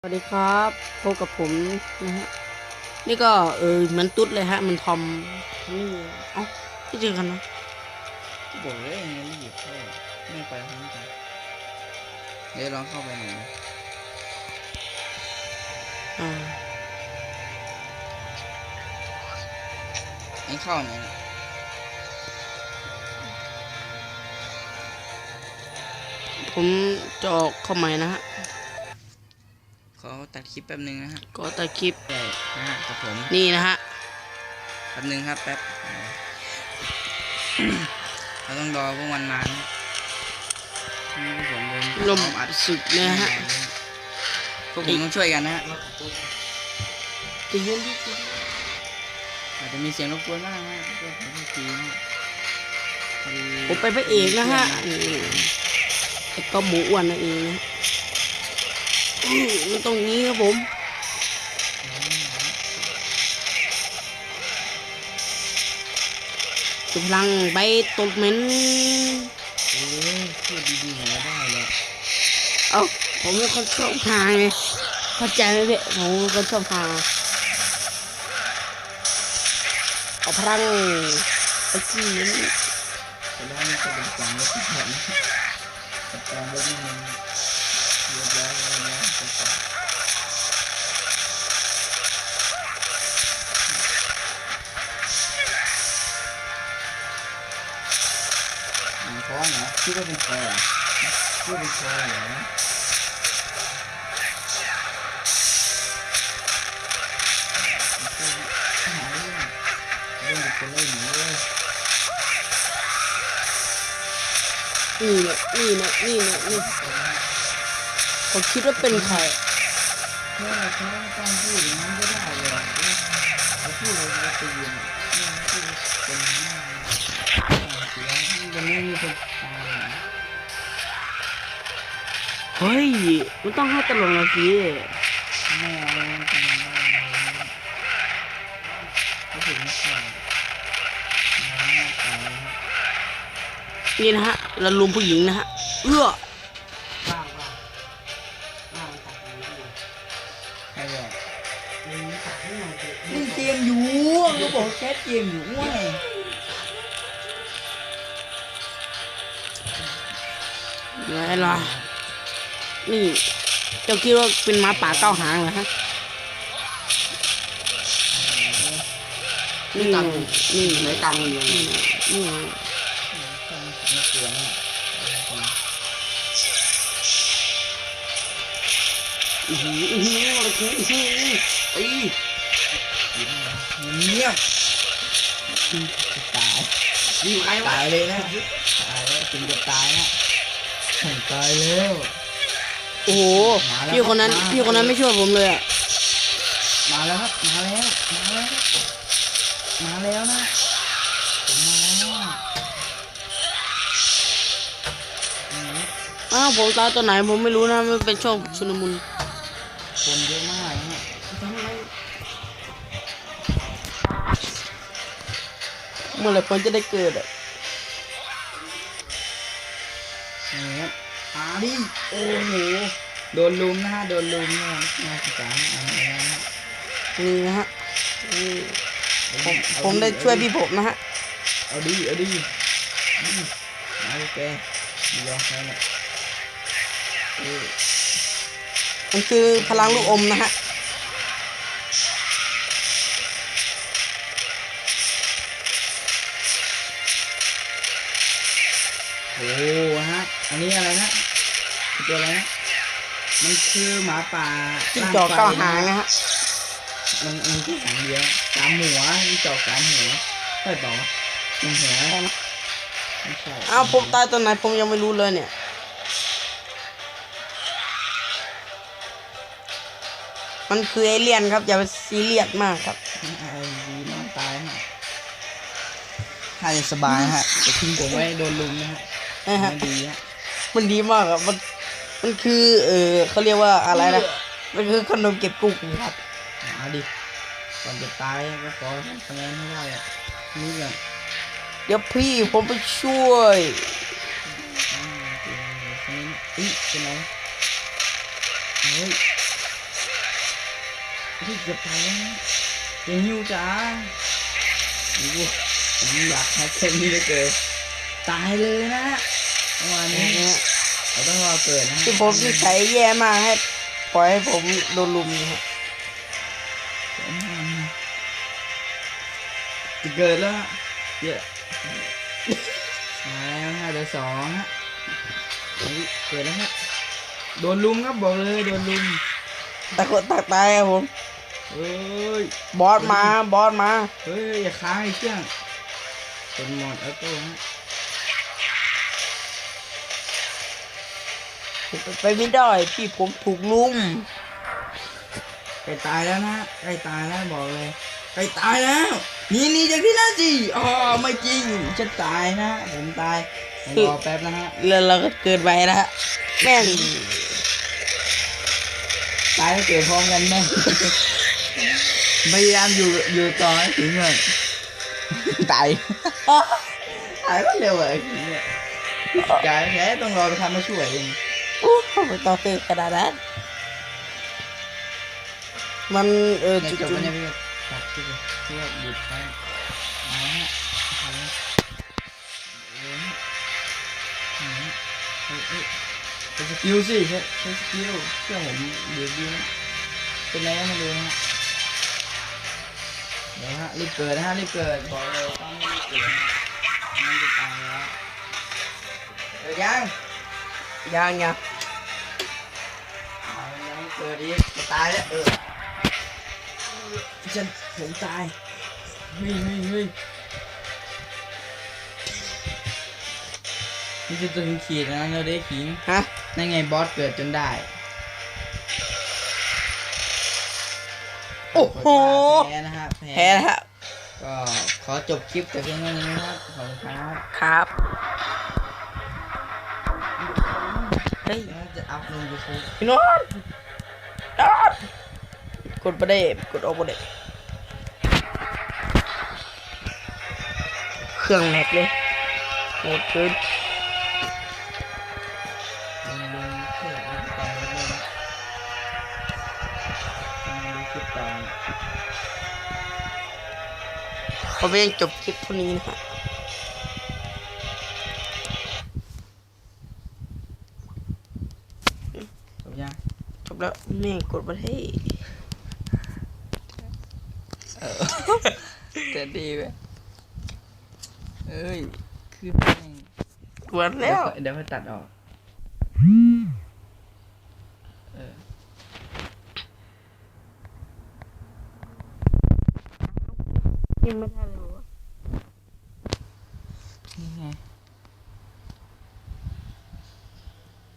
สวัสดีครับพบกับผมนะฮะนี่ก็เออเหมือนตุ๊ดเลยฮะ มันทอมนี่เอ้าไม่เจอกันนะบอกเลยยังไงรีบเข้าไม่ไปพร้อมกันเดี๋ยวลองเข้าไปหน่อยนะอ่าไอ้เข้าไหนนะผมจะออกเข้าใหม่นะฮะ ขอตัดคลิปแป๊บนึงนะฮะก็ตัดคลิปใช่นะฮะกับผมนี่นะฮะแป๊บนึงครับแป๊บเราต้องรอพวกมันมานะนี่พวกผมเดินลมพร้ออัดสึกเลยฮะพวกผมต้องช่วยกันนะฮะจะเย็นที่สุดอาจจะมีเสียงรบกวนบ้างนะพวกผมทีนะพอดีผมไปนพระเอกนะฮะนี่ไอ้ก็หมูอ้วนนั่นเองนะ ฮะอื้อมันตรงนี้ครับผมกำลังไปตกเหม็นเอ้ยพูดดีๆหน่อยก็ได้แหละเอ้าผมเป็นคนชอบหาไงเข้าใจไหมพี่ผมเป็นคนชอบหาเอาพลังไปกินนั้นแต่แล้วมันจะเป็นกล่องรถที่แข็งแต่กล่องรถนี่มันเรียบร้อยแล้วนะ คิดว่าเป็นใคอเหรคิดว่าเป็นใคอเหรอนี่นี่ยนี่นี่ยนี่นี่ยนี่ผมคิดว่าเป็นใครเมื่อเขาต้องพูดอย่างนั้นก็ได้เลยเขาพูดเลยว่าตีนนี่พูดเป็นหน้าเสียมันไม่มีคนตา เฮ้ย มันต้องให้ตลกนะสิไม่เอาเลยจริงก็ถึงไม่ใช่น้องตายนี่นะฮะ เราลุมผู้หญิงนะฮะ เอื้อใครบอกเล่เล่นเกมอยู่ก็บอกแคสเกมอยู่ว้ยไงล่ะ นี่ เจ้าคิดว่าเป็นหมาป่าเก้าหางเหรอฮะนี่นี่ไหนตังค์อยู่นี่นี่ไม่กลัวนะอื้อหืออื้อหืออะไรคืออื้อหือไอ้เงียบตายดีไหมวะตายเลยนะตายแล้วถึงจะตายนะตายแล้ว โอ้โหพี่คนนั้นพี่คนนั้นไม่ช่วยผมเลยอะมาแล้วครับ มาแล้ว มาแล้ว มาแล้วนะผมมาแล้วอืมอ้าวผมตายตัวไหนผมไม่รู้นะมันเป็นช่วงชุลมุนคนเยอะมากนะเมื่อไหร่ผมจะได้เกิดอะ อาดิโอ้โหโดนลุมนะฮะโดนลุมนะน่าสงสารนะเอาเอาเอานี่นะฮะนี่เอาผมเอาผมได้ช่วยพี่ผมนะฮะเอาดิเอาดิอืมเอาโอเคมีรอใครเนี่ยเออมันคือพลังลูกอมนะฮะโอ้โหฮะ อันนี้อะไรนะ ตัวอะไรนะมันคือหมาป่าจิ้งจอกเก้าหางนะฮะมันมันแค่หางเดียวสามหัวจิ้งจอกสามหัวใช่เปล่าวะหนึ่งหัวไม่ใช่อ้าวผมตายตัวไหนผมยังไม่รู้เลยเนี่ยมันคือเอเลี่ยนครับ อย่าไปซีเรียสมากครับไอ้ดีน้องตายฮะถ้าจะสบายฮะจะทิ้งผมไว้โดนลุมนะฮะนะฮะไม่ดีฮะมันดีมากครับมัน มันคือเออเขาเรียกว่าอะไรนะมันคือขนมเก็บกุ้งครับเอาดิก่อนจะตายก็ขอคะแนนให้ได้อะนี่ก่อนเดี๋ยวพี่ผมไปช่วยอืมเป็นคะแนนเอ้ยเป็นไรเฮ้ยที่เกือบตายแล้วนะเจนิวจ้าโอ้โหผมอยากแฮกเซนนี่เหลยเกินตายเลยนะเมื่อวานนี้นะฮะ เราต้องรอเกิดนะฮะที่ผมที่ใช้แย่มากให้ปล่อยให้ผมโดนลุมนะฮะจะเกิดแล้วฮะเยอะมาแล้วห้าเดือสองฮะเฮ้ยเกิดแล้วฮะโดนลุมครับบอกเลยโดนลุมตะโกนตักตายครับผมเฮ้ยบอสมาบอสมาเฮ้ยอย่าค้างไอ้เครื่องเป็นหมดออโต้ฮะ ไปไม่ได้ พี่ผมถูกลุมใกล้ตายแล้วนะใกล้ตายแล้วบอกเลยใกล้ตายแล้วหนี่นี่จากที่นั่นสิอ๋อไม่จริงจะตายนะผมตายผมรอแป๊บนะฮะแล้วเราก็เกินไปนะฮะแม่งตายแล้วเกิดพร้อมกันแม่งพยายามอยู่อยู่ต่อให้ถึงเลยตายตายก็เร็วอะไอ้ทีเนี่ยกายแค่ต้องรอไปทำมาช่วยเอง โอ้ไม่ต้องเกินขนาดนั้นมันเออเนี่ยจุจดบๆแล้วเนี่ยพี่ก็ตัดที่เลย เพื่อหยุดไว้เอาละฮะเอาละเฮ้ยเฮ้ยเฮ้ยเฮ้ยใช้สกิลสิใช้ใช้สกิลเครื่องผมดีดีนะเป็นไรก็ไมาดูนะฮะเดี๋ยวฮะรีบเกิดนะฮะรีบเกิดบอกเลยต้องรีบเกิดนะมันจะตายแล้วเกิดยังยังยังเอายังไม่เกิดอีกจะตายแล้วเออฉันผมตายเฮ้ยเฮ้ยเฮ้ยนี่คือตัวขีดนะเราได้ขิงฮะนั่นไงบอสเกิดจนได้ โอ้โหแพ้นะฮะแพ้แล้วฮะก็ขอจบคลิปแต่เพียงเท่านี้นะครับขอบคุณครับ ครับ เฮ้ยแล้วจะอัพลงยูทูบพี่โนอนนอน กดประเดกดออกประเดเครื่องแม็กเลยโหดเกินเพื่อเอาต่อเลยนเขาไม่ยังจบคลิปเท่านี้นะฮะจบยัง แล้วแม่งกดประเทศแต่ดีไปเอ้ยคือแม่งกวนแล้ว เดี๋ยวค่อยตัดออกเออยังไม่ได้เลย